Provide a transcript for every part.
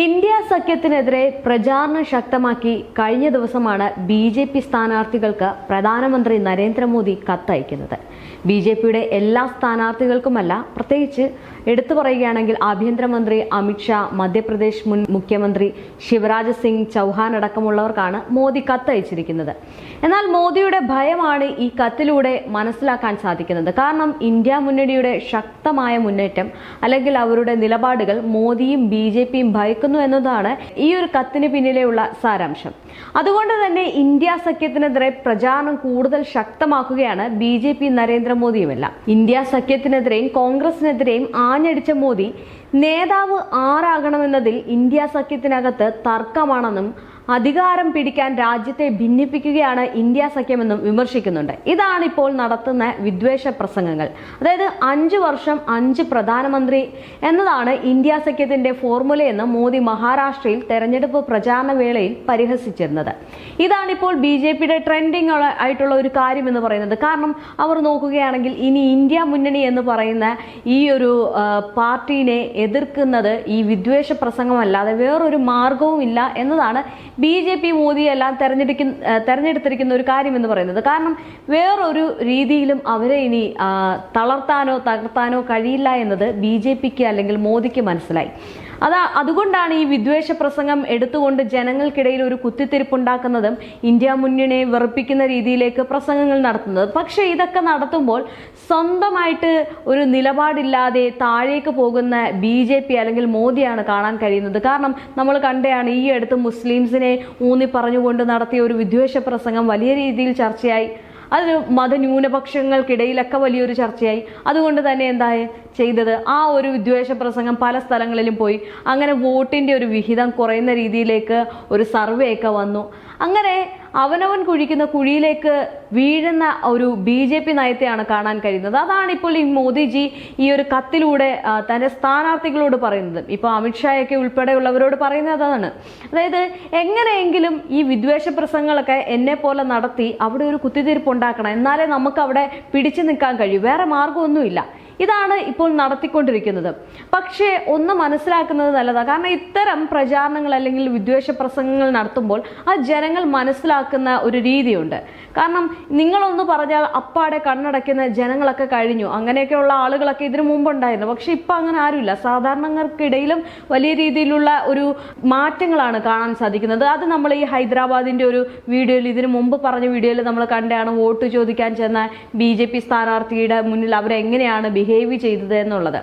India സഖ്യത്തിനെതിരെ പ്രചാരണം ശക്തമാക്കി കഴിഞ്ഞ ദിവസമാണ് ബി ജെ പി സ്ഥാനാർത്ഥികൾക്ക് പ്രധാനമന്ത്രി നരേന്ദ്രമോദി കത്തയക്കുന്നത്. ബി ജെ പിയുടെ എല്ലാ സ്ഥാനാർത്ഥികൾക്കുമല്ല പ്രത്യേകിച്ച് എടുത്തു പറയുകയാണെങ്കിൽ ആഭ്യന്തരമന്ത്രി അമിത്ഷാ മധ്യപ്രദേശ് മുൻ മുഖ്യമന്ത്രി ശിവരാജ് സിംഗ് ചൗഹാൻ അടക്കമുള്ളവർക്കാണ് മോദി കത്തയച്ചിരിക്കുന്നത്. എന്നാൽ മോദിയുടെ ഭയമാണ് ഈ കത്തിലൂടെ മനസ്സിലാക്കാൻ സാധിക്കുന്നത്. കാരണം ഇന്ത്യ മുന്നണിയുടെ ശക്തമായ മുന്നേറ്റം അല്ലെങ്കിൽ അവരുടെ നിലപാടുകൾ മോദിയും ബി ജെ പിയും ഭയക്കുന്നു എന്നതാണ് ഈ ഒരു കത്തിന് പിന്നിലെയുള്ള സാരാംശം. അതുകൊണ്ട് തന്നെ ഇന്ത്യ സഖ്യത്തിനെതിരെ പ്രചാരണം കൂടുതൽ ശക്തമാക്കുകയാണ് ബി ജെ പി നരേന്ദ്രമോദിയുമെല്ലാം. ഇന്ത്യ സഖ്യത്തിനെതിരെയും കോൺഗ്രസിനെതിരെയും ആഞ്ഞടിച്ച മോദി നേതാവ് ആരാകണമെന്നതിൽ ഇന്ത്യ സഖ്യത്തിനകത്ത് തർക്കമാണെന്നും അധികാരം പിടിക്കാൻ രാജ്യത്തെ ഭിന്നിപ്പിക്കുകയാണ് ഇന്ത്യ സഖ്യമെന്നും വിമർശിക്കുന്നുണ്ട്. ഇതാണ് ഇപ്പോൾ നടത്തുന്ന വിദ്വേഷ പ്രസംഗങ്ങൾ. അതായത് അഞ്ചു വർഷം അഞ്ച് പ്രധാനമന്ത്രി എന്നതാണ് ഇന്ത്യ സഖ്യത്തിന്റെ ഫോർമുലയെന്ന് മോദി മഹാരാഷ്ട്രയിൽ തെരഞ്ഞെടുപ്പ് പ്രചാരണ വേളയിൽ പരിഹസിച്ചിരുന്നത്. ഇതാണിപ്പോൾ ബി ജെ പിയുടെ ട്രെൻഡിങ് ആയിട്ടുള്ള ഒരു കാര്യം എന്ന് പറയുന്നത്. കാരണം അവർ നോക്കുകയാണെങ്കിൽ ഇനി ഇന്ത്യ മുന്നണി എന്ന് പറയുന്ന ഈ ഒരു പാർട്ടീനെ എതിർക്കുന്നത് ഈ വിദ്വേഷ പ്രസംഗമല്ലാതെ വേറൊരു മാർഗവും ഇല്ല എന്നതാണ് ബി ജെ പി മോദിയെല്ലാം തെരഞ്ഞെടുക്കുന്ന തെരഞ്ഞെടുത്തിരിക്കുന്ന ഒരു കാര്യം എന്ന് പറയുന്നത്. കാരണം വേറൊരു രീതിയിലും അവരെ ഇനി തളർത്താനോ തകർത്താനോ കഴിയില്ല എന്നത് ബി ജെ പിക്ക് അല്ലെങ്കിൽ മോദിക്ക് മനസ്സിലായി. അതാ അതുകൊണ്ടാണ് ഈ വിദ്വേഷ പ്രസംഗം എടുത്തുകൊണ്ട് ജനങ്ങൾക്കിടയിൽ ഒരു കുത്തിത്തിരിപ്പുണ്ടാക്കുന്നതും ഇന്ത്യ മുന്നണിയെ വെറുപ്പിക്കുന്ന രീതിയിലേക്ക് പ്രസംഗങ്ങൾ നടത്തുന്നത്. പക്ഷേ ഇതൊക്കെ നടത്തുമ്പോൾ സ്വന്തമായിട്ട് ഒരു നിലപാടില്ലാതെ താഴേക്ക് പോകുന്ന ബി ജെ പി അല്ലെങ്കിൽ മോദിയാണ് കാണാൻ കഴിയുന്നത്. കാരണം നമ്മൾ കണ്ടയാണ് ഈ അടുത്ത് മുസ്ലിംസിനെ ഊന്നി പറഞ്ഞുകൊണ്ട് നടത്തിയ ഒരു വിദ്വേഷ പ്രസംഗം വലിയ രീതിയിൽ ചർച്ചയായി. അത് മതന്യൂനപക്ഷങ്ങൾക്കിടയിലൊക്കെ വലിയൊരു ചർച്ചയായി. അതുകൊണ്ട് തന്നെ എന്തായി? ചെയ്തത്. ആ ഒരു വിദ്വേഷ പ്രസംഗം പല സ്ഥലങ്ങളിലും പോയി. അങ്ങനെ വോട്ടിന്റെ ഒരു വിഹിതം കുറയുന്ന രീതിയിലേക്ക് ഒരു സർവേ ഒക്കെ വന്നു. അങ്ങനെ അവനവൻ കുഴിക്കുന്ന കുഴിയിലേക്ക് വീഴുന്ന ഒരു ബി ജെ പി നയത്തെയാണ് കാണാൻ കഴിയുന്നത്. അതാണ് ഇപ്പോൾ ഈ മോദിജി ഈ ഒരു കത്തിലൂടെ തന്റെ സ്ഥാനാർത്ഥികളോട് പറയുന്നത്. ഇപ്പോൾ അമിത്ഷായൊക്കെ ഉൾപ്പെടെയുള്ളവരോട് പറയുന്നത് അതാണ്. അതായത് എങ്ങനെയെങ്കിലും ഈ വിദ്വേഷ പ്രസംഗങ്ങളൊക്കെ എന്നെ പോലെ നടത്തി അവിടെ ഒരു കുത്തിത്തീർപ്പ് ഉണ്ടാക്കണം. എന്നാലേ നമുക്ക് അവിടെ പിടിച്ചു നിൽക്കാൻ കഴിയൂ. വേറെ മാർഗമൊന്നുമില്ല. ഇതാണ് ഇപ്പോൾ നടത്തിക്കൊണ്ടിരിക്കുന്നത്. പക്ഷേ ഒന്ന് മനസ്സിലാക്കുന്നത് നല്ലതാണ് കാരണം ഇത്തരം പ്രചാരണങ്ങൾ അല്ലെങ്കിൽ വിദ്വേഷ പ്രസംഗങ്ങൾ നടത്തുമ്പോൾ ആ ജനങ്ങൾ മനസ്സിലാക്കുന്ന ഒരു രീതിയുണ്ട്. കാരണം നിങ്ങളൊന്ന് പറഞ്ഞാൽ അപ്പാടെ കണ്ണടയ്ക്കുന്ന ജനങ്ങളൊക്കെ കഴിഞ്ഞു. അങ്ങനെയൊക്കെയുള്ള ആളുകളൊക്കെ ഇതിനു മുമ്പുണ്ടായിരുന്നു. പക്ഷെ ഇപ്പം അങ്ങനെ ആരുമില്ല. സാധാരണങ്ങൾക്കിടയിലും വലിയ രീതിയിലുള്ള ഒരു മാറ്റങ്ങളാണ് കാണാൻ സാധിക്കുന്നത്. അത് നമ്മൾ ഈ ഹൈദരാബാദിന്റെ ഒരു വീഡിയോയിൽ ഇതിനു മുമ്പ് പറഞ്ഞ വീഡിയോയിൽ നമ്മൾ കണ്ടാണ് വോട്ട് ചോദിക്കാൻ ചെന്ന ബി ജെ പി സ്ഥാനാർത്ഥിയുടെ മുന്നിൽ അവരെങ്ങനെയാണ് ബിഹേവ് ചെയ്തത് എന്നുള്ളത്.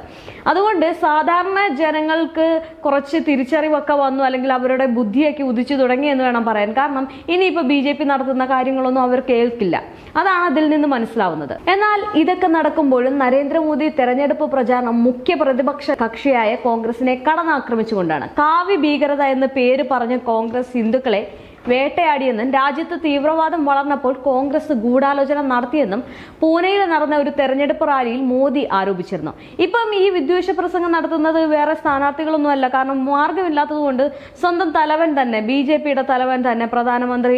അതുകൊണ്ട് സാധാരണ ജനങ്ങൾക്ക് കുറച്ച് തിരിച്ചറിവൊക്കെ വന്നു അല്ലെങ്കിൽ അവരുടെ ബുദ്ധിയൊക്കെ ഉദിച്ചു തുടങ്ങി എന്ന് വേണം പറയാൻ. കാരണം ഇനിയിപ്പോൾ ബി ജെ പി നടത്തുന്ന കാര്യങ്ങളൊന്നും അവർ കേൾക്കില്ല. അതാണ് അതിൽ നിന്ന് മനസ്സിലാവുന്നത്. എന്നാൽ ഇതൊക്കെ നടക്കുമ്പോഴും നരേന്ദ്രമോദി തെരഞ്ഞെടുപ്പ് പ്രചാരണം മുഖ്യ പ്രതിപക്ഷ കക്ഷിയായ കോൺഗ്രസിനെ കടന്നാക്രമിച്ചുകൊണ്ടാണ്. കാവ്യ ഭീകരത എന്ന് പേര് പറഞ്ഞ കോൺഗ്രസ് ഹിന്ദുക്കളെ വേട്ടയാടിയെന്നും രാജ്യത്ത് തീവ്രവാദം വളർന്നപ്പോൾ കോൺഗ്രസ് ഗൂഢാലോചന നടത്തിയെന്നും പൂനെയിൽ നടന്ന ഒരു തെരഞ്ഞെടുപ്പ് റാലിയിൽ മോദി ആരോപിച്ചിരുന്നു. ഇപ്പം ഈ വിദ്വേഷ പ്രസംഗം നടത്തുന്നത് വേറെ സ്ഥാനാർത്ഥികളൊന്നുമല്ല. കാരണം മാർഗമില്ലാത്തതുകൊണ്ട് സ്വന്തം തലവൻ തന്നെ ബി ജെ പിയുടെ തലവൻ തന്നെ പ്രധാനമന്ത്രി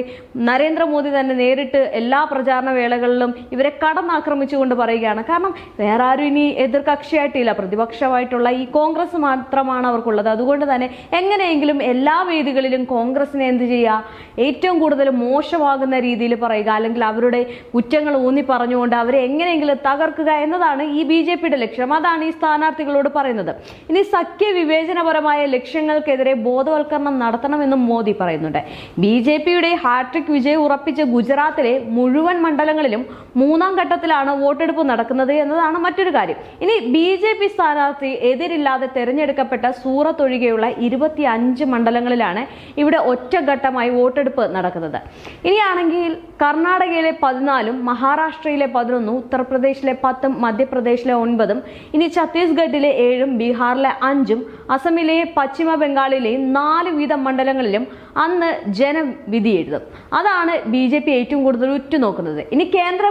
നരേന്ദ്രമോദി തന്നെ നേരിട്ട് എല്ലാ പ്രചാരണ വേളകളിലും ഇവരെ കടന്നാക്രമിച്ചുകൊണ്ട് പറയുകയാണ്. കാരണം വേറെ ആരും ഇനി എതിർകക്ഷിയായിട്ടില്ല. പ്രതിപക്ഷമായിട്ടുള്ള ഈ കോൺഗ്രസ് മാത്രമാണ് അവർക്കുള്ളത്. അതുകൊണ്ട് തന്നെ എങ്ങനെയെങ്കിലും എല്ലാ വേദികളിലും കോൺഗ്രസിനെ എന്ത് ചെയ്യുക? ഏറ്റവും കൂടുതൽ മോശമാകുന്ന രീതിയിൽ പറയുക അല്ലെങ്കിൽ അവരുടെ കുറ്റങ്ങൾ ഊന്നി പറഞ്ഞുകൊണ്ട് അവരെ എങ്ങനെയെങ്കിലും തകർക്കുക എന്നതാണ് ഈ ബി ജെ പിയുടെ ലക്ഷ്യം. അതാണ് ഈ സ്ഥാനാർത്ഥികളോട് പറയുന്നത്. ഇനി സഖ്യ വിവേചനപരമായ ലക്ഷ്യങ്ങൾക്കെതിരെ ബോധവൽക്കരണം നടത്തണമെന്നും മോദി പറയുന്നുണ്ട്. ബി ജെ പിയുടെ ഹാട്രിക് വിജയം ഉറപ്പിച്ച ഗുജറാത്തിലെ മുഴുവൻ മണ്ഡലങ്ങളിലും മൂന്നാം ഘട്ടത്തിലാണ് വോട്ടെടുപ്പ് നടക്കുന്നത് എന്നതാണ് മറ്റൊരു കാര്യം. ഇനി ബി ജെ പി സ്ഥാനാർത്ഥി എതിരില്ലാതെ തെരഞ്ഞെടുക്കപ്പെട്ട സൂറത്ത് ഒഴികെയുള്ള ഇരുപത്തി അഞ്ച് മണ്ഡലങ്ങളിലാണ് ഇവിടെ ഒറ്റഘട്ടമായി വോട്ടെടുപ്പ് നടക്കുന്നത്. ഇനിയാണെങ്കിൽ കർണാടകയിലെ പതിനാലും മഹാരാഷ്ട്രയിലെ പതിനൊന്നും ഉത്തർപ്രദേശിലെ പത്തും മധ്യപ്രദേശിലെ ഒൻപതും ഇനി ഛത്തീസ്ഗഡിലെ ഏഴും ബീഹാറിലെ അഞ്ചും അസമിലെ പശ്ചിമ ബംഗാളിലെയും നാല് വീതം മണ്ഡലങ്ങളിലും അന്ന് ജനവിധി എഴുതും. അതാണ് ബി ജെ പി ഏറ്റവും കൂടുതൽ ഉറ്റുനോക്കുന്നത്. ഇനി കേന്ദ്ര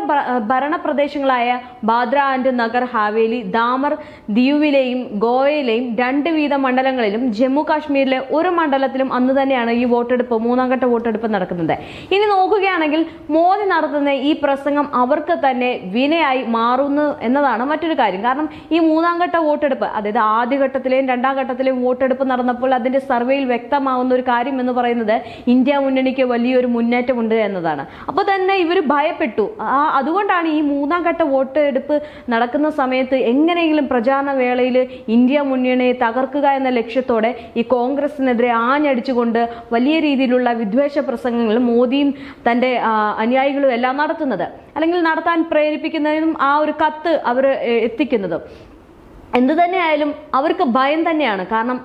ഭരണ പ്രദേശങ്ങളായ ബാദ്ര ആൻഡ് നഗർ ഹാവേലി ദാമർ ദിയുവിലെയും ഗോവയിലെയും രണ്ട് വീതം മണ്ഡലങ്ങളിലും ജമ്മു കാശ്മീരിലെ ഒരു മണ്ഡലത്തിലും അന്ന് തന്നെയാണ് ഈ വോട്ടെടുപ്പ് മൂന്നാം ഘട്ട വോട്ടെടുപ്പ് നടക്കുന്നത്. ഇനി നോക്കുകയാണെങ്കിൽ മോദി നടത്തുന്ന ഈ പ്രസംഗം അവർക്ക് തന്നെ വിനയായി മാറുന്നു എന്നതാണ് മറ്റൊരു കാര്യം. കാരണം ഈ മൂന്നാം ഘട്ട വോട്ടെടുപ്പ് അതായത് ആദ്യഘട്ടത്തിലെയും രണ്ടാം ഘട്ടത്തിലെയും വോട്ടെടുപ്പ് നടന്നപ്പോൾ അതിന്റെ സർവേയിൽ വ്യക്തമാവുന്ന ഒരു കാര്യം എന്ന് പറയുന്നത് ഇന്ത്യ മുന്നണിക്ക് വലിയൊരു മുന്നേറ്റമുണ്ട് എന്നതാണ്. അപ്പോൾ തന്നെ ഇവർ ഭയപ്പെട്ടു. അതുകൊണ്ടാണ് ഈ മൂന്നാം ഘട്ട വോട്ടെടുപ്പ് നടക്കുന്ന സമയത്ത് എങ്ങനെയെങ്കിലും പ്രചാരണ വേളയിൽ ഇന്ത്യ മുന്നണിയെ തകർക്കുക എന്ന ലക്ഷ്യത്തോടെ ഈ കോൺഗ്രസിനെതിരെ ആഞ്ഞടിച്ചുകൊണ്ട് വലിയ രീതിയിലുള്ള വിദ്വേഷ പ്രസംഗങ്ങൾ മോദിയും തന്റെ അനുയായികളും എല്ലാം നടത്തുന്നത്. അല്ലെങ്കിൽ നടത്താൻ പ്രേരിപ്പിക്കുന്നതിനും ആ ഒരു കത്ത് അവർ എത്തിക്കുന്നതും. എന്തു തന്നെയായാലും അവർക്ക് ഭയം തന്നെയാണ്. കാരണം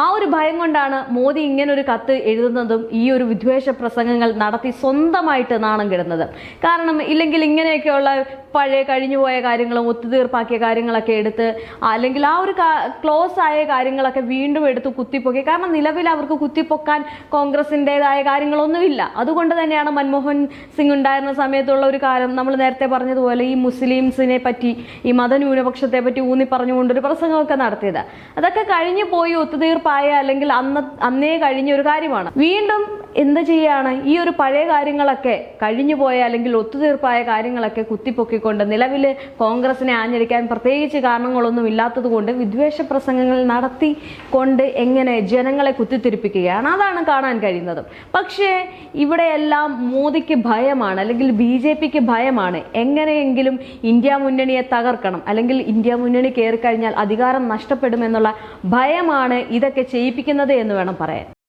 ആ ഒരു ഭയം കൊണ്ടാണ് മോദി ഇങ്ങനെ ഒരു കത്ത് എഴുതുന്നതും ഈ ഒരു വിദ്വേഷ പ്രസംഗങ്ങൾ നടത്തി സ്വന്തമായിട്ട് നാണം കിടുന്നത്. കാരണം ഇല്ലെങ്കിൽ ഇങ്ങനെയൊക്കെയുള്ള പഴയ കഴിഞ്ഞുപോയ കാര്യങ്ങളും ഒത്തുതീർപ്പാക്കിയ കാര്യങ്ങളൊക്കെ എടുത്ത് അല്ലെങ്കിൽ ആ ഒരു ക്ലോസ് ആയ കാര്യങ്ങളൊക്കെ വീണ്ടും എടുത്ത് കുത്തിപ്പൊക്കി. കാരണം നിലവിൽ അവർക്ക് കുത്തിപ്പൊക്കാൻ കോൺഗ്രസിന്റെതായ കാര്യങ്ങളൊന്നുമില്ല. അതുകൊണ്ട് തന്നെയാണ് മൻമോഹൻ സിംഗ് ഉണ്ടായിരുന്ന സമയത്തുള്ള ഒരു കാലം നമ്മൾ നേരത്തെ പറഞ്ഞതുപോലെ ഈ മുസ്ലിംസിനെ പറ്റി ഈ മതന്യൂനപക്ഷത്തെ പറ്റി ഊന്നി പറഞ്ഞുകൊണ്ടൊരു പ്രസംഗമൊക്കെ നടത്തിയത്. അതൊക്കെ കഴിഞ്ഞു പോയി ഒത്തുതീർപ്പായ അല്ലെങ്കിൽ അന്ന് അന്നേ കഴിഞ്ഞ ഒരു കാര്യമാണ്. വീണ്ടും എന്ത് ചെയ്യാണ്? ഈ ഒരു പഴയ കാര്യങ്ങളൊക്കെ കഴിഞ്ഞു പോയ അല്ലെങ്കിൽ ഒത്തുതീർപ്പായ കാര്യങ്ങളൊക്കെ കുത്തിപ്പൊക്കിക്കൊണ്ട് നിലവിൽ കോൺഗ്രസിനെ ആഞ്ഞടിക്കാൻ പ്രത്യേകിച്ച് കാരണങ്ങളൊന്നും ഇല്ലാത്തത് കൊണ്ട് വിദ്വേഷ പ്രസംഗങ്ങൾ നടത്തി കൊണ്ട് എങ്ങനെ ജനങ്ങളെ കുത്തിത്തിരിപ്പിക്കുകയാണ്. അതാണ് കാണാൻ കഴിയുന്നത്. പക്ഷേ ഇവിടെയെല്ലാം മോദിക്ക് ഭയമാണ് അല്ലെങ്കിൽ ബി ജെ പിക്ക് ഭയമാണ്. എങ്ങനെയെങ്കിലും ഇന്ത്യ മുന്നണിയെ തകർക്കണം അല്ലെങ്കിൽ ഇന്ത്യ മുന്നണി കയറി കഴിഞ്ഞാൽ അധികാരം നഷ്ടപ്പെടുമെന്നുള്ള ഭയമാണ് ഇതൊക്കെ ചെയ്യിപ്പിക്കുന്നത് എന്ന് വേണം പറയാൻ.